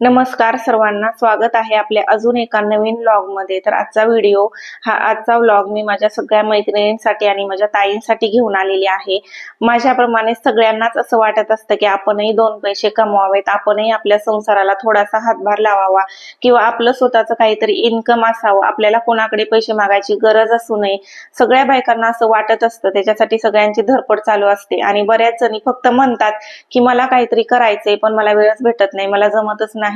नमस्कार सर्वांना. स्वागत आहे आपल्या अजून एका नवीन व्लॉगमध्ये तर आजचा व्हिडिओ हा आजचा व्लॉग मी माझ्या सगळ्या मैत्रिणींसाठी आणि माझ्या ताईंसाठी घेऊन आलेली आहे. माझ्याप्रमाणे सगळ्यांनाच असं वाटत असतं की आपणही दोन पैसे कमवावेत. आपणही आपल्या संसाराला थोडासा हातभार लावावा किंवा आपलं स्वतःचं काहीतरी इन्कम असावं. आपल्याला कोणाकडे पैसे मागायची गरज असू नये. सगळ्या बायकांना असं वाटत असतं. त्याच्यासाठी सगळ्यांची धडपड चालू असते. आणि बऱ्याच जणी फक्त म्हणतात की मला काहीतरी करायचंय पण मला वेळच भेटत नाही. मला जमतच नाही.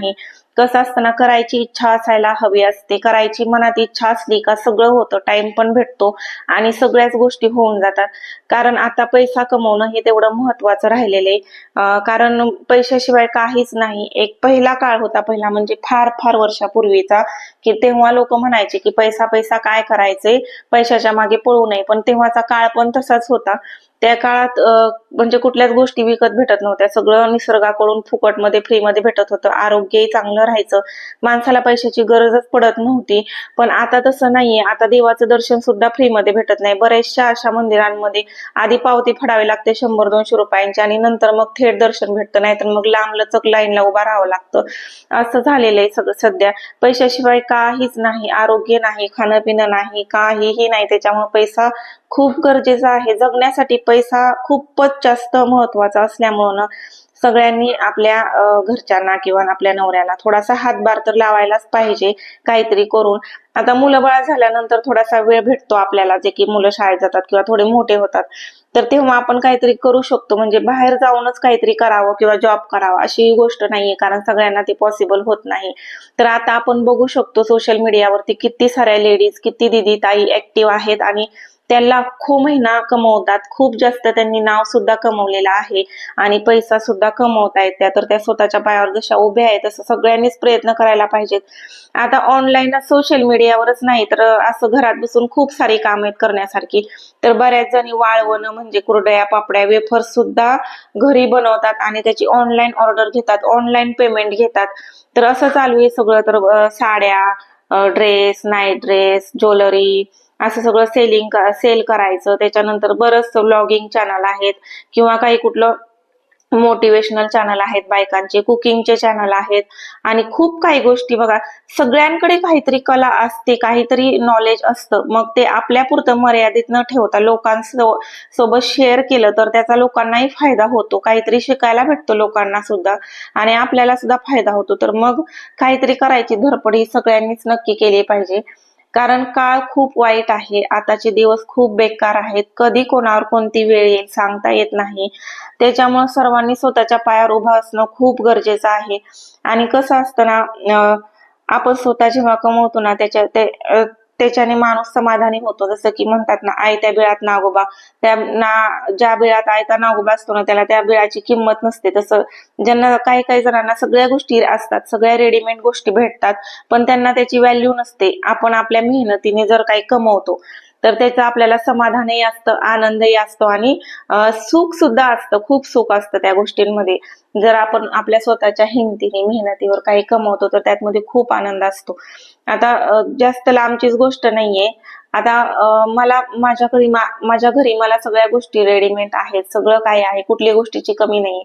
कसं असताना करायची इच्छा असायला हवी असते. करायची मनात इच्छा असली का सगळं होतं. टाइम पण भेटतो आणि सगळ्याच गोष्टी होऊन जातात. कारण आता पैसा कमवणं हे तेवढं महत्वाचं राहिलेलं आहे. कारण पैशाशिवाय काहीच नाही. एक पहिला काळ होता पहिला म्हणजे फार फार वर्षापूर्वीचा की तेव्हा लोक म्हणायचे की पैसा पैसा काय करायचे पैशाच्या मागे पळू नये. पण तेव्हाचा काळ पण तसाच होता. त्या काळात म्हणजे कुठल्याच गोष्टी विकत भेटत नव्हत्या. सगळं निसर्गाकडून फुकटमध्ये फ्रीमध्ये भेटत होतं. आरोग्यही चांगलं राहायचं. माणसाला पैशाची गरजच पडत नव्हती. पण आता तसं नाहीये. आता देवाचं दर्शन सुद्धा फ्रीमध्ये भेटत नाही. बऱ्याचशा अशा मंदिरांमध्ये आधी पावती फडावी लागते शंभर दोनशे रुपयांची आणि नंतर मग थेट दर्शन भेटतं. नाहीतर मग लांब लचक लाईनला उभा राहावं लागतं. असं झालेलं आहे सगळं सध्या. पैशाशिवाय काहीच नाही. आरोग्य नाही. खाणं पिणं नाही. काहीही नाही. त्याच्यामुळे पैसा खूप गरजेचं आहे. जगण्यासाठी पैसा खूपच जास्त महत्त्वाचा असल्यामुळं ना सगळ्यांनी आपल्या घरच्यांना किंवा आपल्या नवऱ्याला थोडासा हातभार तर लावायलाच पाहिजे काहीतरी करून. आता मुलं बाळ झाल्यानंतर थोडासा वेळ भेटतो आपल्याला जे की मुलं शाळेत जातात किंवा थोडे मोठे होतात. तर तेव्हा आपण काहीतरी करू शकतो म्हणजे बाहेर जाऊनच काहीतरी करावं किंवा जॉब करावा अशी गोष्ट नाहीये कारण सगळ्यांना ते पॉसिबल होत नाही. तर आता आपण बघू शकतो सोशल मीडियावरती किती साऱ्या लेडीज किती दिदी ताई ऍक्टिव्ह आहेत आणि त्या लाखो महिना कमवतात. खूप जास्त त्यांनी नाव सुद्धा कमवलेलं आहे. आणि पैसा सुद्धा कमवतायत त्या तर त्या स्वतःच्या पायावर जशा उभ्या आहेत तसं सगळ्यांनीच प्रयत्न करायला पाहिजेत. आता ऑनलाईन सोशल मीडियावरच नाही तर असं घरात बसून खूप सारी काम आहेत करण्यासारखी. तर बऱ्याच जणी वाळवणं म्हणजे कुरडया पापड्या वेफर्स सुद्धा घरी बनवतात आणि त्याची ऑनलाईन ऑर्डर घेतात. ऑनलाईन पेमेंट घेतात. तर असं चालू आहे सगळं. तर साड्या ड्रेस नाईट ड्रेस ज्वेलरी असं सगळं सेलिंग सेल करायचं. त्याच्यानंतर बरंच ब्लॉगिंग चॅनल आहेत किंवा काही कुठलं मोटिवेशनल चॅनल आहेत बायकांचे कुकिंगचे चॅनल आहेत. आणि खूप काही गोष्टी बघा सगळ्यांकडे काहीतरी कला असते काहीतरी नॉलेज असतं. मग ते आपल्या पुरतं मर्यादित न ठेवता लोकांसो सोबत शेअर केलं तर त्याचा लोकांनाही फायदा होतो. काहीतरी शिकायला भेटतो लोकांना सुद्धा आणि आपल्याला सुद्धा फायदा होतो. तर मग काहीतरी करायची धडपड ही सगळ्यांनीच नक्की केली पाहिजे. कारण काळ खूप वाईट आहे. आताचे दिवस खूप बेकार आहेत. कधी कोणावर कोणती वेळ येईल सांगता येत नाही. त्याच्यामुळे सर्वांनी स्वतःच्या पायावर उभं असणं खूप गरजेचं आहे. आणि कसं असतं ना आपण स्वतः जेव्हा कमवतो ना त्याच्या ते त्याच्याने माणूस समाधानी होतो. जसं की म्हणतात ना आयत्या बिळात नागोबा त्या ना ज्या बिळात आयता नागोबा असतो ना त्याला त्या बिळाची किंमत नसते. तसं ज्यांना काही काही जणांना सगळ्या गोष्टी असतात सगळ्या रेडीमेड गोष्टी भेटतात पण त्यांना त्याची व्हॅल्यू नसते. आपण आपल्या मेहनतीने जर काही कमवतो तर त्याचं आपल्याला समाधानही असतं आनंदही असतो आणि सुख सुद्धा असतं. खूप सुख असतं त्या गोष्टींमध्ये. जर आपण आपल्या स्वतःच्या हिमतीने मेहनतीवर काही कमवतो तर त्यातमध्ये खूप आनंद असतो. आता जास्त लांबचीच गोष्ट नाहीये. आता मला माझ्या घरी माझ्या घरी मला सगळ्या गोष्टी रेडीमेड आहेत. सगळं काही आहे. कुठल्या गोष्टीची कमी नाही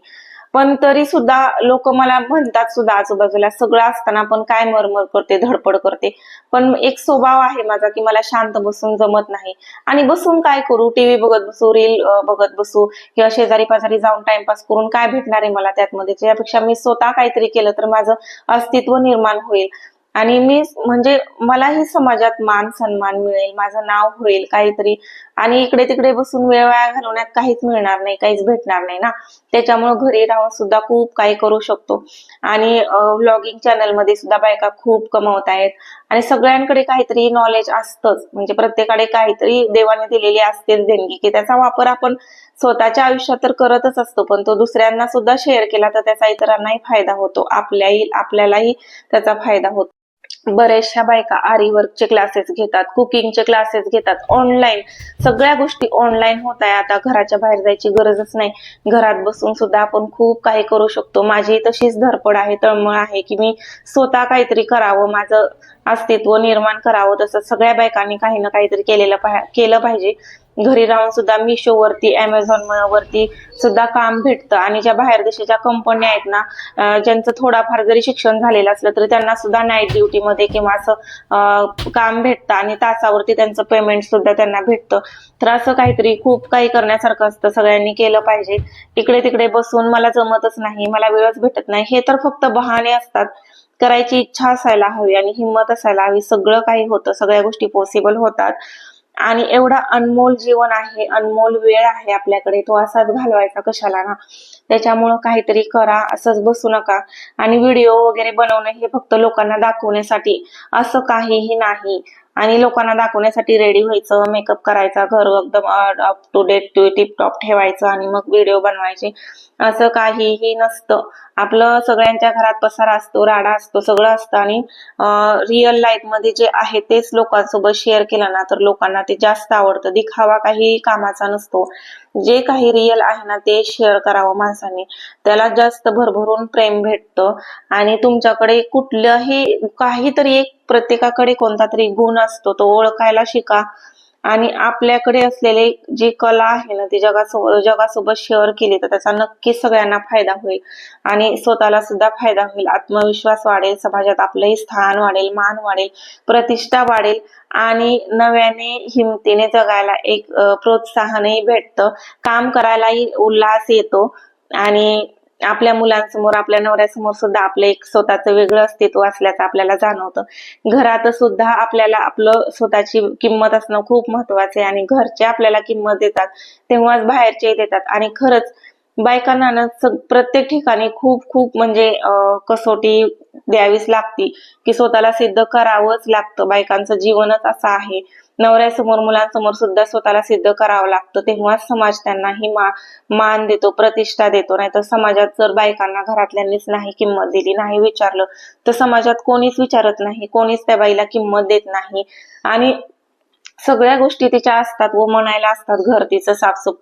पण तरी सुद्धा लोक मला म्हणतात सुद्धा आजूबाजूला सगळं असताना पण काय मरमर करते धडपड करते. पण एक स्वभाव आहे माझा की मला शांत बसून जमत नाही. आणि बसून काय करू? टीव्ही बघत बसू रील बघत बसू किंवा शेजारी पाजारी जाऊन टाइमपास करून काय भेटणार आहे मला त्यातमध्ये? त्यापेक्षा मी स्वतः काहीतरी केलं तर माझं अस्तित्व निर्माण होईल. आणि मी म्हणजे मलाही समाजात मान सन्मान मिळेल माझं नाव होईल काहीतरी. आणि इकडे तिकडे बसून वेळ वाया घालवण्यात काहीच मिळणार नाही काहीच भेटणार नाही ना. त्याच्यामुळे घरी राहून सुद्धा खूप काही करू शकतो. आणि व्लॉगिंग चॅनलमध्ये सुद्धा बायका खूप कमवत आहेत. आणि सगळ्यांकडे काहीतरी नॉलेज असतंच. म्हणजे प्रत्येकाकडे काहीतरी देवाने दिलेली असतेच देणगी की त्याचा वापर आपण स्वतःच्या आयुष्यात तर करतच असतो पण तो दुसऱ्यांना सुद्धा शेअर केला तर त्याचा इतरांनाही फायदा होतो. आपल्याही आपल्यालाही त्याचा फायदा होतो. बऱ्याचशा बायका आरी वर्कचे क्लासेस घेतात कुकिंगचे क्लासेस घेतात ऑनलाईन सगळ्या गोष्टी ऑनलाईन होत आहे आता घराच्या बाहेर जायची गरजच नाही. घरात बसून सुद्धा आपण खूप काही करू शकतो. माझी तशीच धडपड आहे तळमळ आहे की मी स्वतः काहीतरी करावं माझं अस्तित्व निर्माण करावं. तसं सगळ्या बायकांनी काही ना काहीतरी केलेलं केलं पाहिजे. घरी राहून सुद्धा मिशोवरती अमेझॉन वरती सुद्धा काम भेटतं. आणि ज्या बाहेर देशाच्या कंपन्या आहेत ना ज्यांचं थोडाफार जरी शिक्षण झालेलं असलं तरी त्यांना सुद्धा नाईट ड्युटीमध्ये किंवा असं काम भेटतं आणि तासावरती त्यांचं पेमेंट सुद्धा त्यांना भेटतं. तर असं काहीतरी खूप काही करण्यासारखं असतं. सगळ्यांनी केलं पाहिजे. इकडे तिकडे बसून मला जमतच नाही मला वेळच भेटत नाही. हे तर फक्त बहाणे असतात. करायची इच्छा असायला हवी आणि हिंमत असायला हवी. सगळं काही होतं. सगळ्या गोष्टी पॉसिबल होतात. आणि एवढा अनमोल जीवन आहे अनमोल वेळ आहे आपल्याकडे तो असाच घालवायचा कशाला ना? त्याच्यामुळं काहीतरी करा असंच बसू नका. आणि व्हिडिओ वगैरे बनवणं हे फक्त लोकांना दाखवण्यासाठी असं काहीही नाही. आणि लोकांना दाखवण्यासाठी रेडी व्हायचं मेकअप करायचा घर एकदम up to date tip top ठेवायचं आणि मग व्हिडिओ बनवायचे. असं काहीही नसतं. आपलं सगळ्यांच्या घरात पसारा असतो राडा असतो सगळं असतं आणि रिअल लाईफमध्ये जे आहे तेच लोकांसोबत शेअर केलं ना तर लोकांना ते जास्त आवडतं. दिखावा काही कामाचा नसतो. जे काही रिअल आहे ना ते शेअर करावं माणसाने. त्याला जास्त भरभरून प्रेम भेटतं. आणि तुमच्याकडे कुठलंही काहीतरी एक प्रत्येकाकडे कोणता तरी गुण असतो तो ओळखायला शिका. आणि आपल्याकडे असलेले जी कला आहे ना ती जगासोबत जगासोबत शेअर केली तर त्याचा नक्की सगळ्यांना फायदा होईल. आणि स्वतःला सुद्धा फायदा होईल. आत्मविश्वास वाढेल समाजात आपलंही स्थान वाढेल मान वाढेल प्रतिष्ठा वाढेल आणि नव्याने हिमतीने जगायला एक प्रोत्साहनही भेटतं. काम करायलाही उल्हास येतो आणि आपल्या मुलांसमोर आपल्या नवऱ्यासमोर सुद्धा आपलं एक स्वतःचं वेगळं अस्तित्व असल्याचं आपल्याला जाणवतं. घरात सुद्धा आपल्याला आपलं स्वतःची किंमत असणं खूप महत्वाचं आहे आणि घरचे आपल्याला किंमत देतात तेव्हाच बाहेरचे देतात आणि खरंच बायकांना ना प्रत्येक ठिकाणी खूप खूप म्हणजे कसोटी द्यावीच लागती. की स्वतःला सिद्ध करावंच लागतं. बायकांचं जीवनच असं आहे. नवऱ्यासमोर मुलांसमोर सुद्धा स्वतःला सिद्ध करावं लागतं. तेव्हाच समाज त्यांना ही मा मान देतो प्रतिष्ठा देतो. नाहीतर समाजात जर बायकांना घरातल्यांनीच नाही किंमत दिली नाही विचारलं तर समाजात कोणीच विचारत नाही. कोणीच त्या बाईला किंमत देत नाही. आणि सगळ्या गोष्टी तिच्या असतात व म्हणायला असतात. घर तिचं साफसूफ